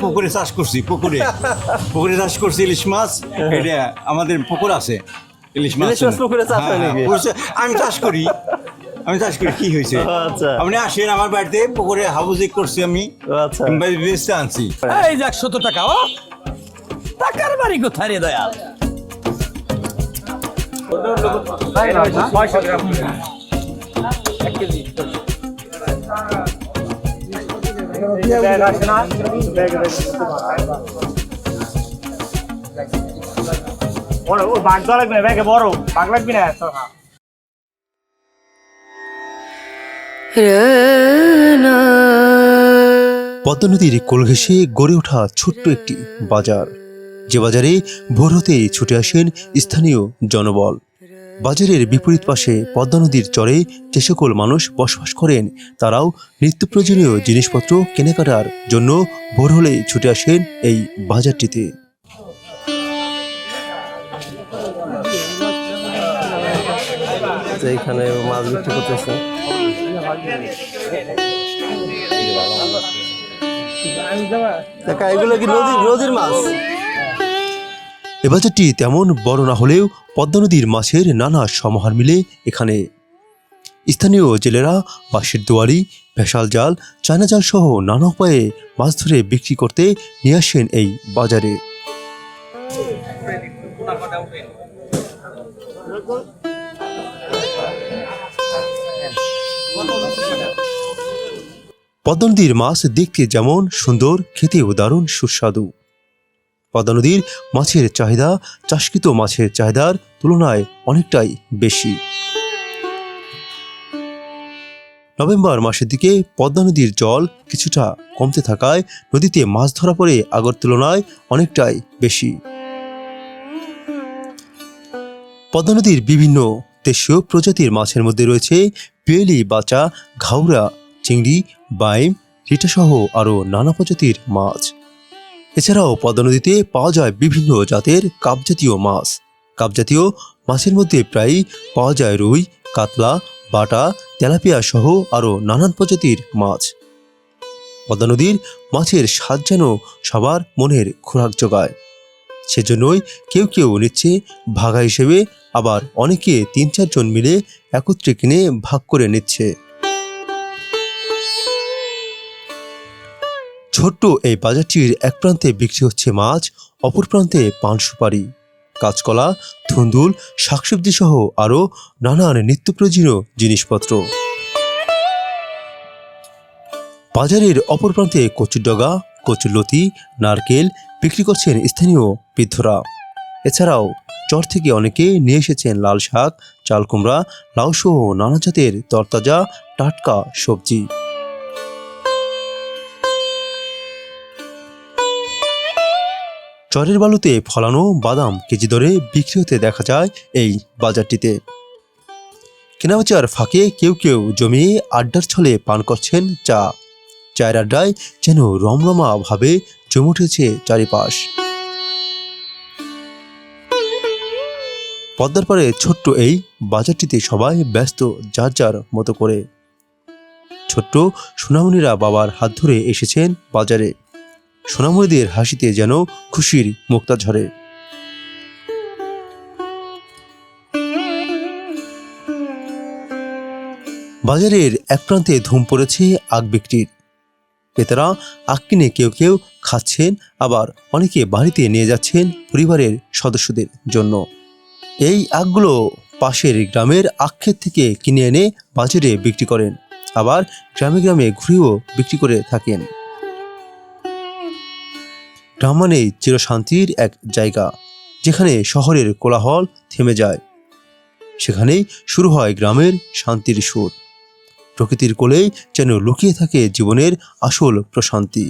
পুকুরে চাষ করছি পুকুরে। পুকুরে চাষ করছি ইলিশ মাছ এটা আমাদের পুকুর আছে। ইলিশ মাছ ইলিশ মাছ পুকুরে চাষ হয় হ্যাঁ, নাকি? আমি চাষ করি। আমি চাষ করি কি হয়েছে? আচ্ছা। আপনি আসেন আমার বাড়িতে পুকুরে হাউজিং করছি আমি। আচ্ছা। বেচতে আনছি। এই যে একশত টাকা ও। টাকার বাড়ি কোথায় রে দয়াল? বড় ও লাগবে না পদ্মা নদীর কোল ঘেঁষে গড়ে ওঠা ছোট্ট একটি বাজার। যে বাজারে ভোর হতেই ছুটে আসেন স্থানীয় জনবল। বাজারের বিপরীত পাশে পদ্মা নদীর চরে যে সকল মানুষ বসবাস করেন, তারাও নিত্য প্রয়োজনীয় জিনিসপত্র কেনাকাটার জন্য ভোর হলে ছুটে আসেন এই বাজারটিতে। এখানে মাছ বিক্রি করতেছে। এগুলো কি নদীর নদীর মাছ? বাজারটি তেমন বড় না হলেও পদ্মা নদীর মাছের নানা সমাহার মিলে এখানে। স্থানীয় জেলেরা, বাঁশের দুয়ারি, ভেসাল জাল, চায়না জাল সহ নানা উপায়ে মাছ ধরে বিক্রি করতে নিয়ে আসেন এই বাজারে। পদ্মা নদীর মাছ দেখতে যেমন সুন্দর, খেতেও দারুণ সুস্বাদু। পদ্মা নদীর মাছের চাহিদা, চাষকৃত মাছের চাহিদার তুলনায় অনেকটাই বেশি। নভেম্বর মাসের দিকে পদ্মা নদীর জল কিছুটা কমতে থাকায় নদীতে মাছ ধরা পড়ে আগের তুলনায় অনেকটাই বেশি। পদ্মা নদীর বিভিন্ন দেশীয় প্রজাতির মাছের মধ্যে রয়েছে পিয়েলি বাচা, ঘাউরা, চিংড়ি, বাইম, রিটাসহ আরও নানা প্রজাতির মাছ। এছাড়াও পদ্মা নদীতে পাওয়া যায় বিভিন্ন জাতের কাপজাতীয় মাছ। কাপজাতীয় মাছের মধ্যে প্রায়ই পাওয়া যায় রুই, কাতলা, বাটা, তেলাপিয়া সহ আরও নানান প্রজাতির মাছ। পদ্মা নদীর মাছের স্বাদ যেন সবার মনের খোরাক জোগায় সেজন্যই কেউ কেউ নিচ্ছে ভাগা হিসেবে, আবার অনেকে তিন চারজন মিলে একত্রে কিনে ভাগ করে নিচ্ছে। ছোট্ট এই বাজারটির এক প্রান্তে বিক্রি হচ্ছে মাছ, অপর প্রান্তে পান সুপারি। কাঁচকলা, ধুন্দুল, শাকসবজি সহ আরও নানান নিত্য প্রয়োজনীয় জিনিসপত্র। বাজারের অপর প্রান্তে কচুর কচুরডগা কচুরলতি নারকেল বিক্রি করছেন স্থানীয় বৃদ্ধরা। এছাড়াও চর থেকে অনেকে নিয়ে এসেছেন লাল শাক, চাল কুমড়া, লাউ সহ নানা জাতের তরতাজা, টাটকা সবজি। চরের বালুতে ফলানো বাদাম কেজি দরে বিক্রি হতে দেখা যায় এই বাজারটিতে। কেনাবেচার ফাঁকে কেউ কেউ জমিয়ে আড্ডার ছলে পান করছেন চা। চায়ের আড্ডায় যেন রমরমা ভাবে জমে উঠেছে চারিপাশ। পদ্মার পাড়ে ছোট্ট এই বাজারটিতে সবাই ব্যস্ত যার যার মতো করে। ছোট্ট সোনামণিরা বাবার হাত ধরে এসেছেন বাজারে। সোনামণিদের হাসিতে যেন খুশির মুক্তা ঝরে। বাজারের এক প্রান্তে ধুম পড়েছে আগ বিক্রির। ক্রেতারা আখ কিনে কেউ কেউ খাচ্ছেন, আবার অনেকে বাড়িতে নিয়ে যাচ্ছেন পরিবারের সদস্যদের জন্য। এই আগগুলো পাশের গ্রামের আখক্ষেত থেকে কিনে এনে বাজারে বিক্রি করেন, আবার গ্রামে গ্রামে ঘুরেও বিক্রি করে থাকেন। গ্রাম চিরশান্তির এক জায়গা, যেখানে শহরের কোলাহল থেমে যায়। সেখানেই শুরু হয় গ্রামের শান্তির সুর। প্রকৃতির কোলেই যেন লুকিয়ে থাকে জীবনের আসল প্রশান্তি।